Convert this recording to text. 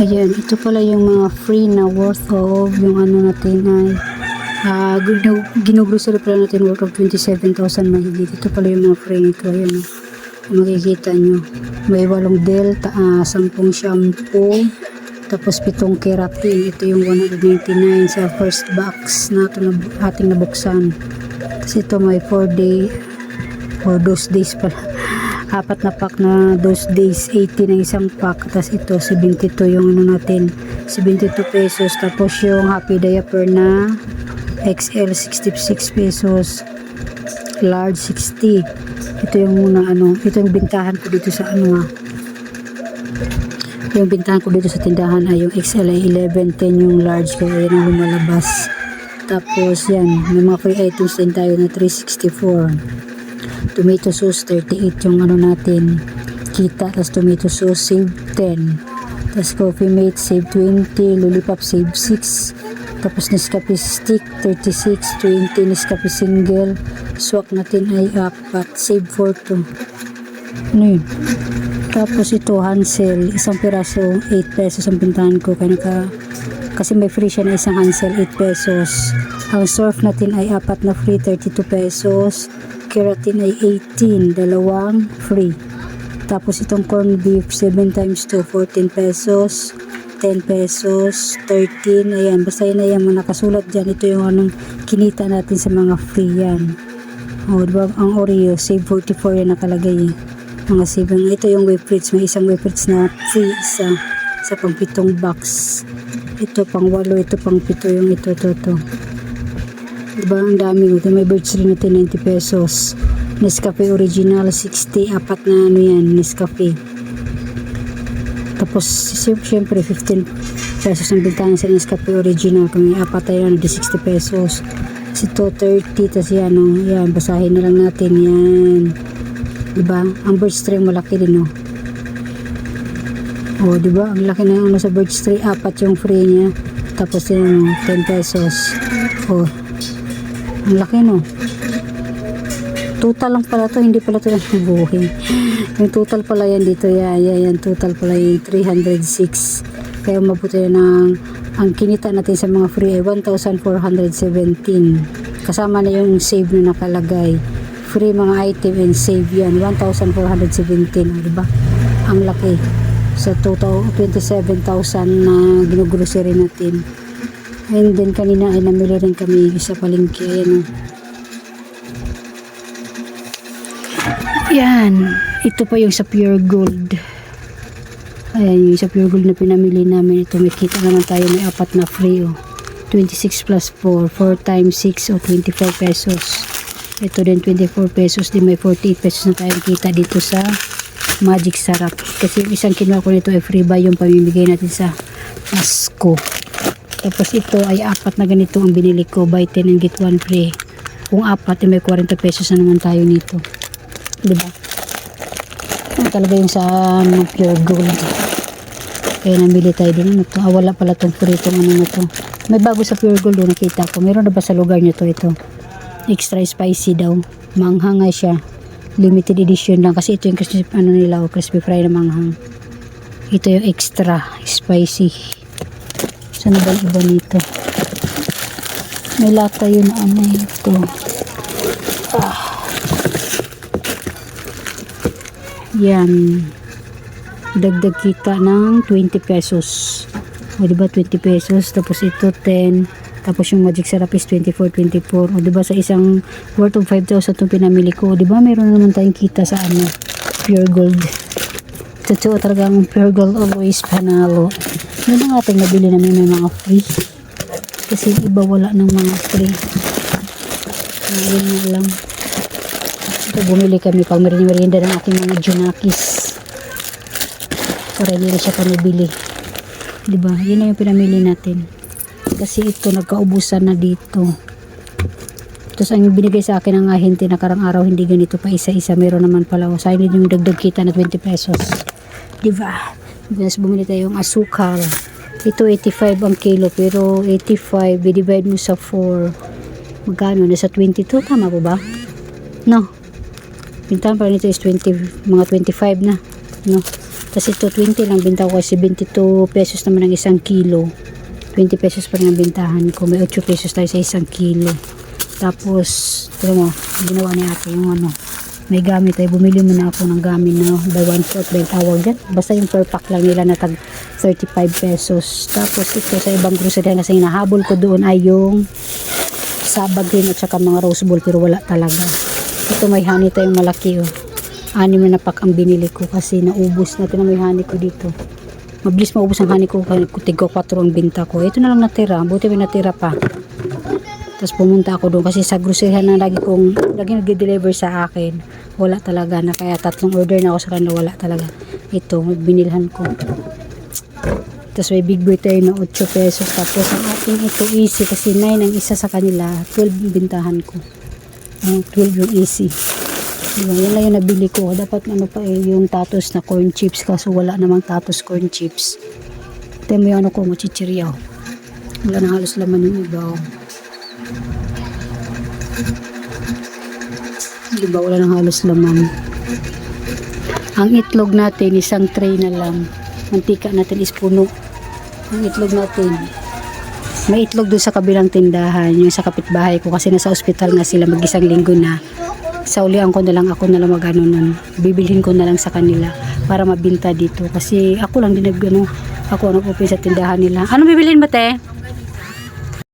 Ayan, ito pala yung mga free na worth of yung ano natin ay uh, ginugrocery pala natin worth of 27,000 mahigit. Ito pala yung mga free nito. Ayan, oh. Makikita nyo. May walong delta, uh, 10 shampoo, tapos pitong keratin. Ito yung 199 sa first box na ito ating nabuksan. Tapos ito may 4 day or those days pala. Apat na pack na those days, 80 na isang pack. Tapos ito, 72 yung ano natin, 72 pesos. Tapos yung happy diaper na XL, 66 pesos. Large, 60. Ito yung muna ano, ito yung bintahan ko dito sa ano ah. Yung bintahan ko dito sa tindahan ay yung XL ay 11, 10 yung large ko. Ayan ang lumalabas. Tapos yan, may mga free items din tayo na 364 tomato sauce 38 yung ano natin. Kita tapos tomato sauce save 10 tapos coffee mate save 20 lollipop save 6 tapos Nescafe stick 36 20 Nescafe single. Swak natin ay apat save 4 to. Ano yun? Tapos ito Hansel isang piraso 8 pesos ang pintahan ko. Kaya naka kasi may free siya na isang Hansel 8 pesos. Ang surf natin ay apat na free 32 pesos keratin ay 18, dalawang free. Tapos itong corned beef, 7 times 2, 14 pesos, 10 pesos, 13, ayan, basta yun na yan, mga nakasulat dyan, ito yung anong kinita natin sa mga free yan. O, diba, ang Oreo, save 44 yan nakalagay eh. Mga save, ito yung wafers, may isang wafers na free, isa, sa pang box. Ito pang walo, ito pang pito yung ito, ito, ito. Diba, ang dami. Ito may birch rin natin 90 pesos. Nescafe original 60. Apat na ano yan, Nescafe. Tapos, syempre 15 pesos ang bintahan sa Nescafe original. May apat tayo, ano, 60 pesos. Ito 30. Tapos yan, oh, yan, basahin na lang natin. Yan. Diba? Ang tree malaki din, oh. Oh, di ba? Ang laki na yung ano sa birch. Apat yung free niya. Tapos yun, 10 pesos. Oh, ang laki no. Total lang pala to, hindi pala to yung buhay. Yung total pala yan dito, yan, yan, yan, total pala yung 306. Kaya mabuti ng, ang kinita natin sa mga free ay 1,417. Kasama na yung save na nakalagay. Free mga item and save yan, 1,417, di ba? Ang laki. Sa total 27,000 na ginugrocery natin. And then kanina ay namili rin kami sa palengke. Ayan. oh. Yan. Ito pa yung sa pure gold. Ayan yung sa pure gold na pinamili namin. Ito may kita naman tayo may apat na free. Oh. 26 plus 4. 4 times 6 o 24 pesos. Ito din 24 pesos. Di may 48 pesos na tayong kita dito sa Magic Sarap. Kasi isang kinuha ko nito ay free buy yung pamimigay natin sa Pasko. Tapos ito ay apat na ganito ang binili ko. Buy 10 and get 1 free. Kung apat, eh, may 40 pesos na naman tayo nito. Diba? Ano talaga yung sa ano, pure gold. Kaya namili tayo din. Ano to? Ah, wala pala tong free itong ano na to. May bago sa pure gold doon nakita ko. Meron na ba sa lugar nyo to ito? Extra spicy daw. Manghang nga siya. Limited edition lang. Kasi ito yung crispy, ano nila, oh, crispy fry na manghang. Ito yung extra spicy. Saan ba iba nito? May lata yun ano ito. Ah. Yan. Dagdag kita ng 20 pesos. O diba 20 pesos. Tapos ito 10. Tapos yung magic sarap is 24, 24. O diba sa isang worth of 5,000 itong pinamili ko. O diba meron naman tayong kita sa ano. Pure gold. Totoo talaga ang pure gold always panalo. Yun ang ating nabili namin may mga free. Kasi iba wala ng mga free. Ayun nga lang. Ito bumili kami pang merienda ng aking mga junakis. Para hindi na siya panibili. Diba? Yun na yung pinamili natin. Kasi ito nagkaubusan na dito. Tapos ang binigay sa akin ng ahente na karang araw hindi ganito pa isa-isa. Meron naman pala. O sa akin yung dagdag kita na 20 pesos. Diba? Tapos bumili tayong asukal. Ito 85 ang kilo pero 85 divide mo sa 4 magkano? Nasa 22 tama po ba? No. Pintahan pa nito is 20 mga 25 na. No. Tapos ito 20 lang binta ko kasi 22 pesos naman ang isang kilo. 20 pesos pa rin ang bintahan ko. May 8 pesos tayo sa isang kilo. Tapos, ito mo, ginawa ni ate yung ano, may gamit tayo. Bumili muna ako ng gamit na by one fourth by tawag dyan. Basta yung per pack lang nila na tag 35 pesos. Tapos ito sa ibang grocery kasi hinahabol ko doon ay yung sabag din at saka mga rose bowl pero wala talaga. Ito may honey tayong malaki oh. Anim na pack ang binili ko kasi naubos na ito na may honey ko dito. Mabilis maubos ang honey ko tigo 4 ang binta ko. Ito na lang natira. Buti may natira pa. Tapos pumunta ako doon kasi sa grocery na lagi kong lagi nag-deliver sa akin. Wala talaga na kaya tatlong order na ako sa kanila wala talaga. Ito, binilhan ko. Tapos may big boy tayo na 8 pesos. Tapos ang ating ito easy kasi 9 ang isa sa kanila. 12 yung bintahan ko. Ang 12 yung easy. Diba, yan lang yung nabili ko. Dapat ano pa eh, yung tatos na corn chips. Kaso wala namang tatos corn chips. Ito mo yung ano ko, machichirya. Wala na halos laman yung iba. oh. Diba, wala nang halos laman. Ang itlog natin, isang tray na lang. Mantika natin is puno. Ang itlog natin. May itlog doon sa kabilang tindahan, yung sa kapitbahay ko kasi nasa ospital na sila mag-isang linggo na. Sa ulian ko na lang ako na lang mag ano nun. Bibilhin ko na lang sa kanila para mabinta dito. Kasi ako lang din nag ano, ako ang nag sa tindahan nila. Ano bibilhin mo te?